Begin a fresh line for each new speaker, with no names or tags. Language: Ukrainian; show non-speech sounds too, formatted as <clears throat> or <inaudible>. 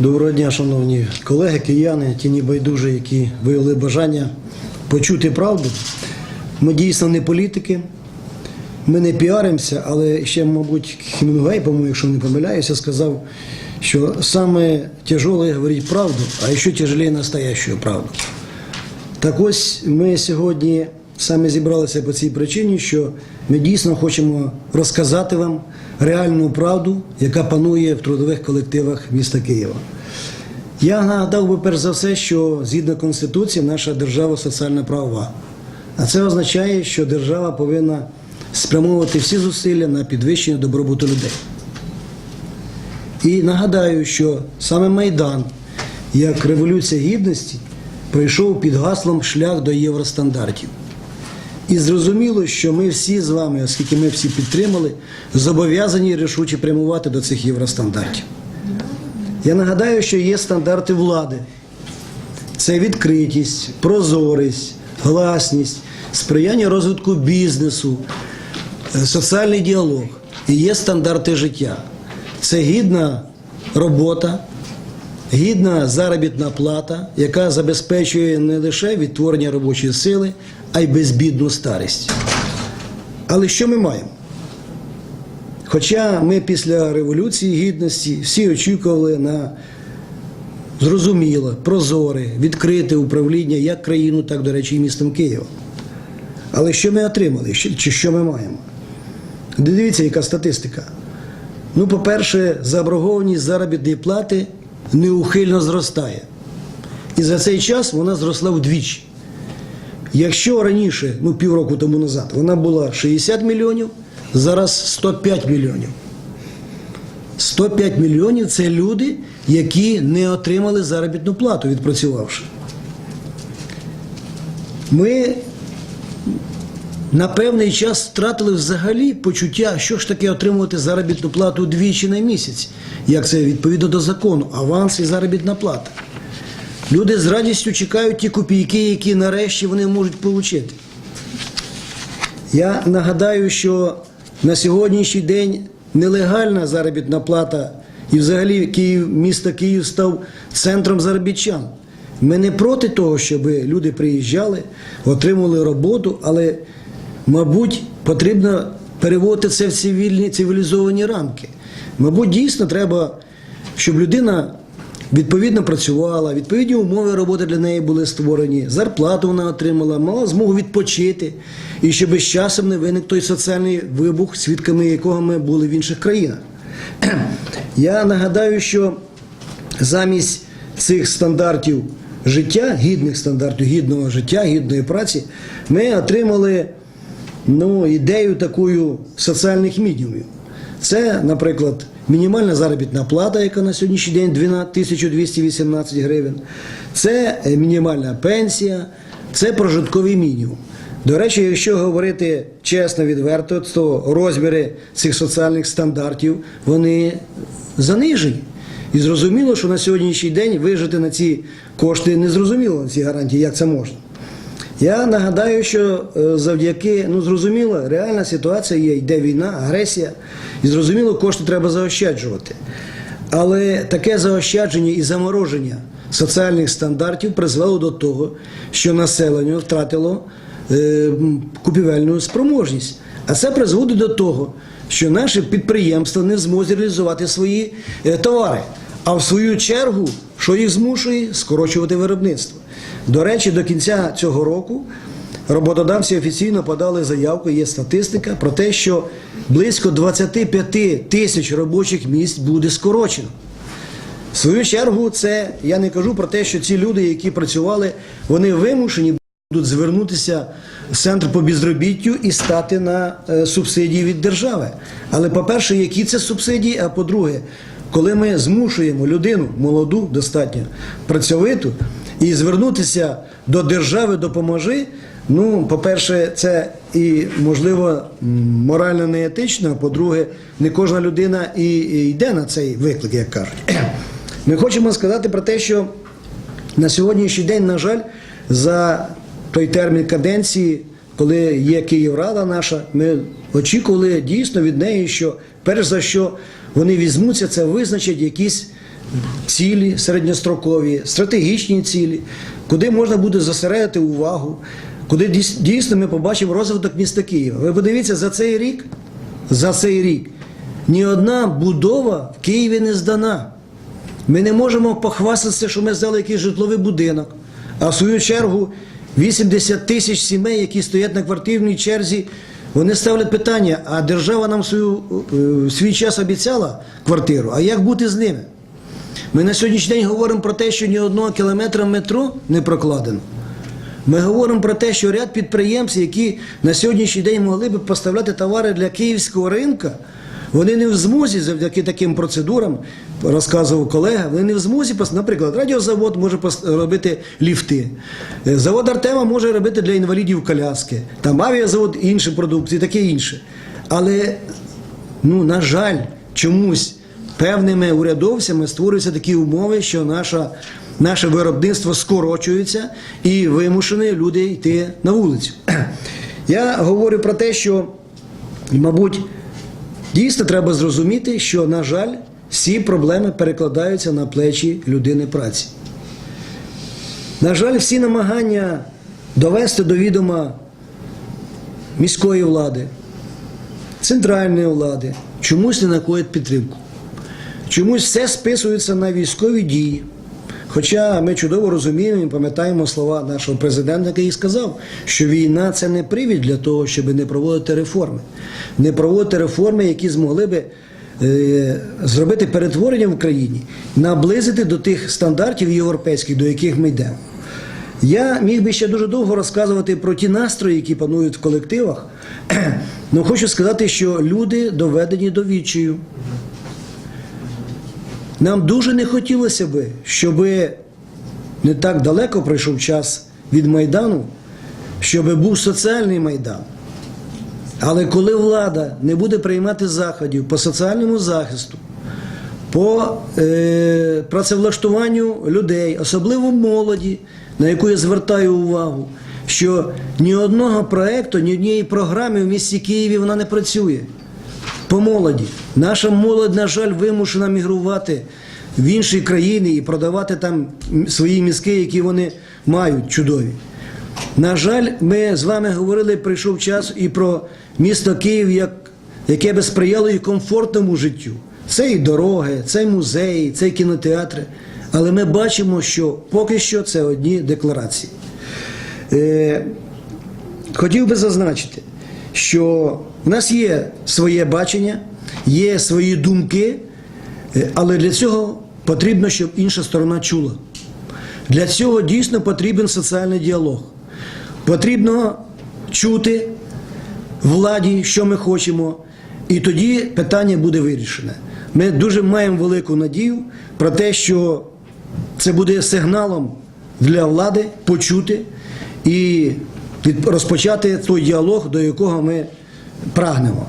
Доброго дня, шановні колеги, кияни, ті байдужі, які виявили бажання почути правду. Ми дійсно не політики, ми не піаримося, але ще, мабуть, Хемінгуей, по-моєму, якщо не помиляюся, сказав, що саме тяжеле говорити правду, а ще тяжелее настоящую правду. Так ось ми сьогодні саме зібралися по цій причині, що ми дійсно хочемо розказати вам реальну правду, яка панує в трудових колективах міста Києва. Я нагадав би перш за все, що згідно Конституції наша держава соціально правова. А це означає, що держава повинна спрямовувати всі зусилля на підвищення добробуту людей. І нагадаю, що саме Майдан, як Революція Гідності, пройшов під гаслом шлях до євростандартів. І зрозуміло, що ми всі з вами, оскільки ми всі підтримали, зобов'язані рішуче прямувати до цих євростандартів. Я нагадаю, що є стандарти влади. Це відкритість, прозорість, гласність, сприяння розвитку бізнесу, е, соціальний діалог. І є стандарти життя. Це гідна робота, гідна заробітна плата, яка забезпечує не лише відтворення робочої сили, а й безбідну старість. Але що ми маємо? Хоча ми після Революції Гідності всі очікували на зрозуміле, прозоре, відкрите управління як країну, так, до речі, і містом Києва. Але що ми отримали? Чи що ми маємо? Дивіться, яка статистика. Ну, по-перше, заборгованість заробітної плати неухильно зростає. І за цей час вона зросла вдвічі. Якщо раніше, ну півроку тому назад, вона була 60 мільйонів, зараз 105 мільйонів. 105 мільйонів це люди, які не отримали заробітну плату, відпрацювавши. Ми на певний час втратили взагалі почуття, що ж таке отримувати заробітну плату двічі на місяць, як це відповідно до закону, аванс і заробітна плата. Люди з радістю чекають ті копійки, які нарешті вони можуть отримати. Я нагадаю, що на сьогоднішній день нелегальна заробітна плата і взагалі Київ, місто Київ став центром заробітчан. Ми не проти того, щоб люди приїжджали, отримували роботу, але, мабуть, потрібно переводити це в цивільні цивілізовані рамки. Мабуть, дійсно треба, щоб людина відповідно працювала, відповідні умови роботи для неї були створені, зарплату вона отримала, мала змогу відпочити, і щоб з часом не виник той соціальний вибух, свідками якого ми були в інших країнах. <clears throat> Я нагадаю, що замість цих стандартів життя, гідних стандартів гідного життя, гідної праці, ми отримали ну, ідею такою соціальних мінімумів. Це, наприклад, мінімальна заробітна плата, яка на сьогоднішній день 1218 гривень, це е, мінімальна пенсія, це прожитковий мінімум. До речі, якщо говорити чесно, відверто, то розміри цих соціальних стандартів вони занижені. І зрозуміло, що на сьогоднішній день вижити на ці кошти не зрозуміло на ці гарантії, як це можна. Я нагадаю, що е, завдяки, ну зрозуміло, реальна ситуація є, йде війна, агресія, і зрозуміло, кошти треба заощаджувати. Але таке заощадження і замороження соціальних стандартів призвело до того, що населення втратило е, купівельну спроможність. А це призводить до того, що наші підприємства не змозі реалізувати свої е, товари. А в свою чергу, що їх змушує скорочувати виробництво. До речі, до кінця цього року роботодавці офіційно подали заявку, є статистика про те, що близько 25 тисяч робочих місць буде скорочено. В свою чергу, це я не кажу про те, що ці люди, які працювали, вони вимушені будуть звернутися в центр по безробіттю і стати на е, субсидії від держави. Але, по-перше, які це субсидії? А по-друге, коли ми змушуємо людину молоду, достатньо працьовиту, і звернутися до держави допоможи. Ну, по-перше, це і можливо морально неетично, а по-друге, не кожна людина і йде на цей виклик, як кажуть. Ми хочемо сказати про те, що на сьогоднішній день, на жаль, за той термін каденції, коли є Київрада наша, ми очікували дійсно від неї, що перш за що вони візьмуться, це визначать якісь цілі середньострокові, стратегічні цілі, куди можна буде зосередити увагу, куди дійсно ми побачимо розвиток міста Києва. Ви подивіться, за цей рік, за цей рік ні одна будова в Києві не здана. Ми не можемо похвастатися, що ми здали якийсь житловий будинок, а в свою чергу 80 тисяч сімей, які стоять на квартирній черзі, вони ставлять питання, а держава нам свою, е, свій час обіцяла квартиру, а як бути з ними? Ми на сьогоднішній день говоримо про те, що ні одного кілометра метро не прокладено. Ми говоримо про те, що ряд підприємців, які на сьогоднішній день могли б поставляти товари для київського ринка, вони не в змозі завдяки таким процедурам, розказував колега, вони не в змозі, наприклад, радіозавод може робити ліфти, е, завод Артема може робити для інвалідів коляски, там авіазавод інші продукції, таке інше. Але ну, на жаль, чомусь певними урядовцями створюються такі умови, що наша, наше виробництво скорочується і вимушені люди йти на вулицю. <clears throat> Я говорю про те, що, мабуть, дійсно треба зрозуміти, що, на жаль, всі проблеми перекладаються на плечі людини праці. На жаль, всі намагання довести до відома міської влади, центральної влади чомусь не знаходять підтримку. Чомусь все списується на військові дії. Хоча ми чудово розуміємо і пам'ятаємо слова нашого президента, який сказав, що війна це не привід для того, щоб не проводити реформи. Не проводити реформи, які змогли би е, зробити перетворення в країні, наблизити до тих стандартів європейських, до яких ми йдемо. Я міг би ще дуже довго розказувати про ті настрої, які панують в колективах. але <clears throat> хочу сказати, що люди доведені до відчаю. Нам дуже не хотілося би, щоб не так далеко пройшов час від Майдану, щоб був соціальний Майдан. Але коли влада не буде приймати заходів по соціальному захисту, по е, працевлаштуванню людей, особливо молоді, на яку я звертаю увагу, що ні одного проекту, ні однієї програми в місті Києві вона не працює. По молоді. Наша молодь, на жаль, вимушена мігрувати в інші країни і продавати там свої мізки, які вони мають чудові. На жаль, ми з вами говорили, прийшов час і про місто Київ, як, яке би сприяло і комфортному життю. Це і дороги, це і музеї, це і кінотеатри. Але ми бачимо, що поки що це одні декларації. Е, хотів би зазначити, що в нас є своє бачення, є свої думки, е, але для цього потрібно, щоб інша сторона чула. Для цього дійсно потрібен соціальний діалог. Потрібно чути владі, що ми хочемо, і тоді питання буде вирішене. Ми дуже маємо велику надію про те, що це буде сигналом для влади почути і розпочати той діалог, до якого ми прагнемо.